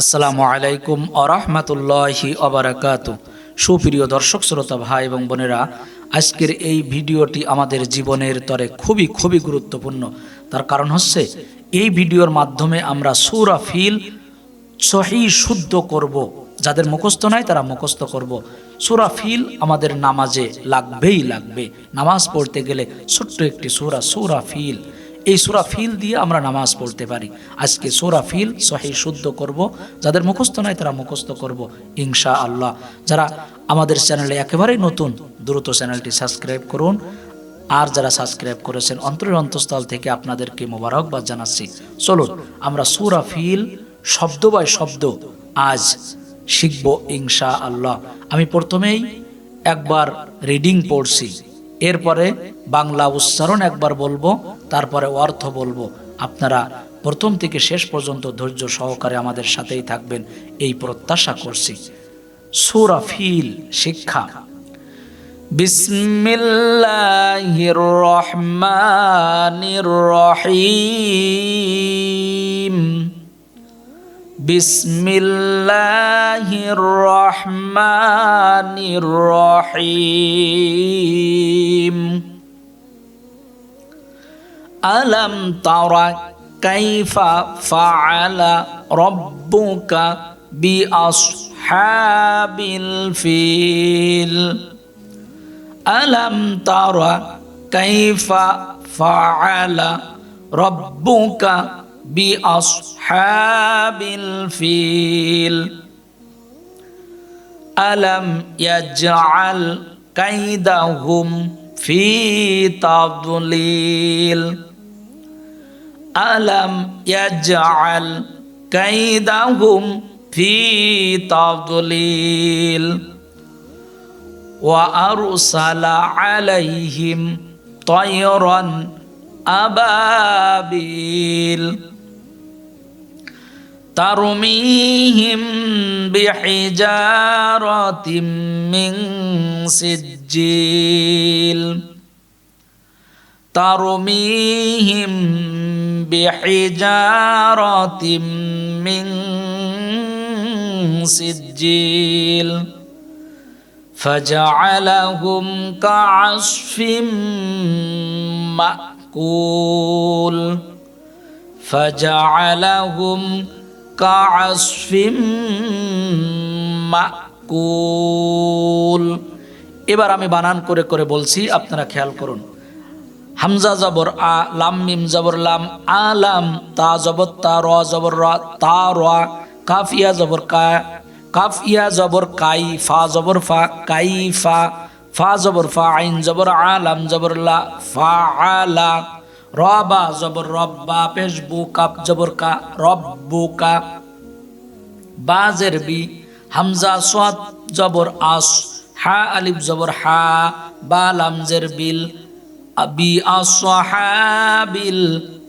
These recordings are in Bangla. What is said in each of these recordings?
আসসালামু আলাইকুম আরহামতুল্লাহি অবরাকাত সুপ্রিয় দর্শক, শ্রোতা ভাই এবং বোনেরা, আজকের এই ভিডিওটি আমাদের জীবনের তরে খুবই খুবই গুরুত্বপূর্ণ। তার কারণ হচ্ছে, এই ভিডিওর মাধ্যমে আমরা সুরা ফিল সহি শুদ্ধ করব। যাদের মুখস্থ নাই, তারা মুখস্থ করব। সুরা ফিল আমাদের নামাজে লাগবেই লাগবে। নামাজ পড়তে গেলে ছোট্ট একটি সুরা সুরা ফিল। এই সুরা ফিল দিয়ে আমরা নামাজ পড়তে পারি। আজকে সুরা ফিল সহি শুদ্ধ করব। যাদের মুখস্থ নাই তারা মুখস্থ করব ইনশা আল্লাহ যারা আমাদের চ্যানেলে একেবারেই নতুন, দ্রুত চ্যানেলটি সাবস্ক্রাইব করুন। আর যারা সাবস্ক্রাইব করেছেন, অন্তরের অন্তঃস্থল থেকে আপনাদেরকে মোবারকবাদ জানাচ্ছি। চলুন, আমরা সুরা ফিল শব্দ বাই শব্দ আজ শিখব ইনশা আল্লাহ আমি প্রথমেই একবার রিডিং পড়ছি। এরপরে বাংলা উচ্চারণ একবার বলব, তারপরে অর্থ বলব। আপনারা প্রথম থেকে শেষ পর্যন্ত ধৈর্য সহকারে আমাদের সাথেই থাকবেন, এই প্রত্যাশা করছি। সুরা ফিল, শিক্ষা। বিসমিল্লাহির রহমানির রহিম। بسم الله الرحمن الرحيم ألم تر كيف فعل ربك بأصحاب الفيل ألم تر كيف فعل ربك بأصحاب الفيل. ألم يجعل كيدهم في تضليل؟ ألم يجعل كيدهم في تضليل؟ وأرسل عليهم طيرا أبابيل. ترميهم بحجارة من سجيل. ترميهم بحجارة من سجيل. فجعلهم كعصف مأكول. فجعلهم কাসফিম মাকুল। এবার আমি বানান করে করে বলছি, আপনারা খেয়াল করুন। হামজা জবর আ, লাম মিম জবর লাম আলাম তা জবর, তা র জবর, র, তা র, কাফ, ইয়া জবর, কা, কাফ, ইয়া জবর, কাই, ফা জবর, ফা, কাই, ফা ফা জবর, ফা, আইন জবর আলাম জবর, লা, ফা আলা রবা জবর রব্বা, পেশ বু কাপ জবর কা রব্বু কা বাজের বি, হামজা সোয়াদ জবর আস, হা আলিফ জবর হা, বা লামজের বিল, বি আসহাবিল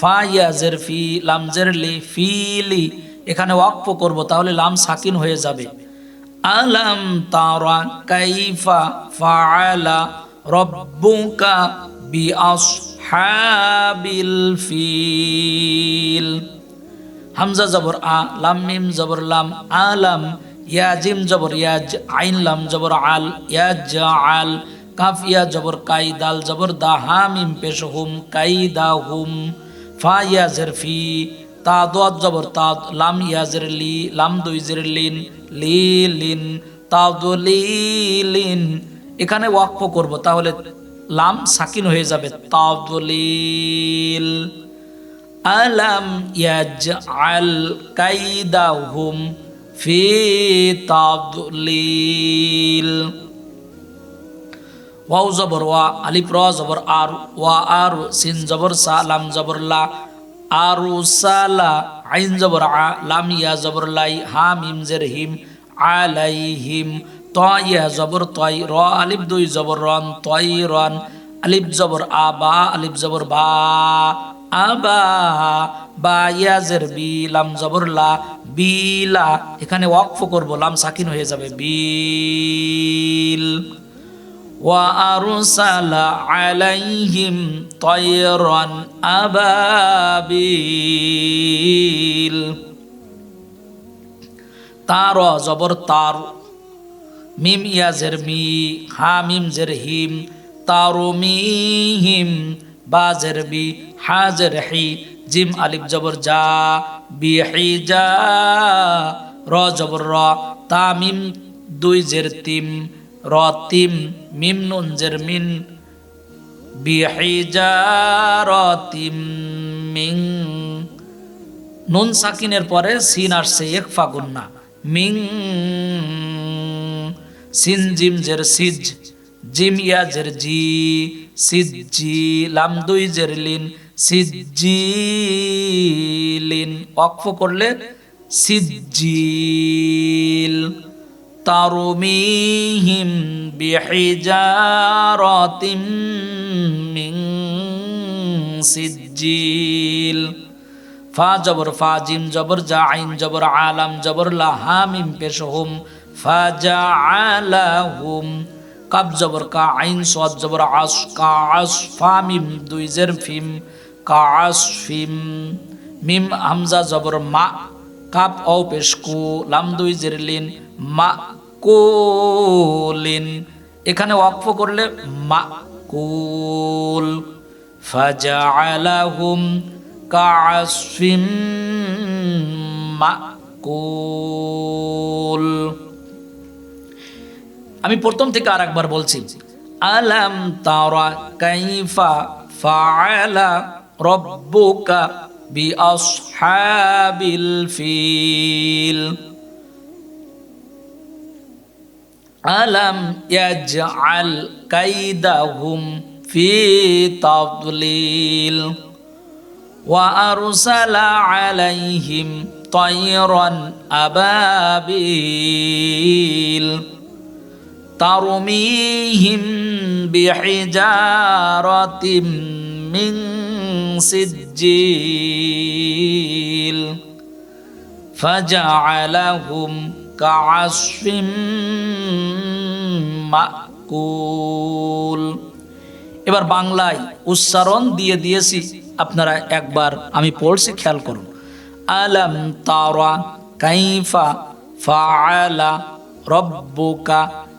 ফায়াজের ফি, লামজের লি ফিলি এখানে ওয়াকফ করব, তাহলে লাম সাকিন হয়ে যাবে। আলাম তারা কাইফা ফাআলা রব্বুকা বি আসহাবিল ফিল। হামজা জবর আ, লাম মিম জবর লাম আলাম ইয়াজিম জবর ইয়াজ আইন লাম জবর আল ইয়াজ আল, কাফ ইয়া জবর কাই দাল জবর দা, হা মিম পেশ হুম, কাই দা হুম, ফা ইয়াজের ফি, তা দোয়াত জবর তা, লাম ইয়াজের লি, লাম দুই জের লিন, লি লিন, তা লিন। এখানে ওয়াকফ করব, তাহলে লাম সাকিন হয়ে যাবে। তাদলিল। আলাম ইয়াজআল কাইদাহুম ফি তাদলিল। ওয়াও জবর, ওয়া আলিফ, র জবর, আর, ওয়া আর, সিন জবর, সা, লাম জবর, লা, আরু সালা আইন জবর, আ, লাম, ইয়া জবর, লাই হা মিম জের, হিম, আলাইহিম। ত জবর তয় র আলিপ দুই জবর রন তয় রন আলিপ জবর আবা আলিপ জবর বা, আবা, বা, ইয়াজের বি, লাম জবর লা, বিলা, এখানে ওয়াকফ করব, লাম সাকিন হয়ে যাবে, বিল। ওয়া আরসালা আলাইহিম তায়রান আবাবিল তার জবর তার মিম ইয়াজের মি, হা মিম জের হিম, তারো মিহিম বাজের বি হাজের হি জিম আলিফ জবর যা বি হি যা র জবর র, তা মিম দুই জের তিম, র তিম মিম নুন জের মিন বিহিজারতিম মিং। নুন সাকিনের পরে সিন আসছে এক ফাগুন্না মিং। সিন জিম জের সিজ, জিম ইয়া জের জি, সিজ জি, লাম দুই জের লিন, সিজ জি লিন। অক্ফ করলে সিজিল তারুমিহিম বিহিজারাতিম মিন সিজিল ফা জবর ফা জিম জবর জা আইন জবর আলাম জবর লা হা মিম পেশ হুম ফা আলাহুম কাব জবর কা আইন সদ জবর আস, কা আস ফা, মিম, দুই জের ফিম, কা আস ফিম। মিম, হামজা জবর মা, কাপ ও পেশ, কু, লাম, দুই জের, লিন, মা কুলিন এখানে ওয়াকফ করলে মা কুল ফাজআলাহুম কাআসফিম মাকুল আমি প্রথম থেকে আর একবার বলছি আলাম তারা কাইফা ফাআলা রব্বুকা বিআসহাবিল ফিল ألم يجعل كيدهم في تضليل وأرسل عليهم طيرا أبابيل ترميهم بحجارة من سجيل فجعلهم كعصف মাকুল এবার বাংলায় উচ্চারণ দিয়ে দিয়েছি আপনারা একবার আমি পড়ছি খেয়াল করুন আলম তারা কাইফা ফাআলা রব্বুকা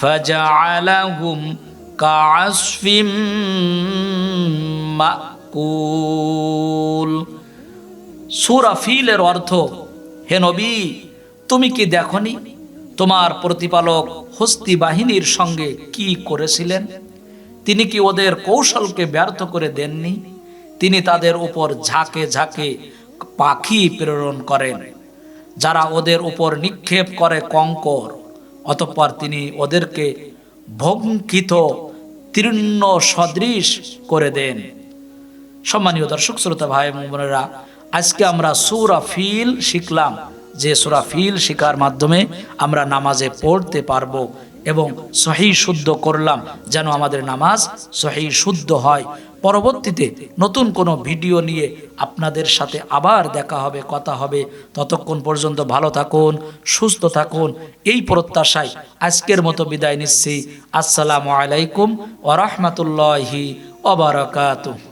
فجعلهم كعصف মাকুল সুরা ফিলের অর্থ হে নবী তুমি কি দেখনি তোমার প্রতিপালক হস্তি বাহিনীর সঙ্গে কি করেছিলেন তিনি কি ওদের কৌশলকে ব্যর্থ করে দেননি তিনি তাদের উপর ঝাঁকে ঝাঁকে পাখি প্রেরণ করেন যারা ওদের উপর নিক্ষেপ করে কঙ্কর অতঃপর তিনি ওদেরকে ভঙ্কিত তীর্ণ সদৃশ করে দেন। সম্মানীয় দর্শক, শ্রোতা ভাই বোনেরা, আজকে আমরা সুরা ফিল শিখলাম। যে সুরা ফিল শিকার মাধ্যমে আমরা নামাজে পড়তে পারব এবং সহি শুদ্ধ করলাম যেন আমাদের নামাজ সহি শুদ্ধ হয়। পরবর্তীতে নতুন কোনো ভিডিও নিয়ে আপনাদের সাথে আবার দেখা হবে, কথা হবে। ততক্ষণ পর্যন্ত ভালো থাকুন, সুস্থ থাকুন। এই প্রত্যাশায় আজকের মতো বিদায় নিচ্ছি। আসসালামু আলাইকুম ওরহমতুল্লাহি ওবরাকাতুহ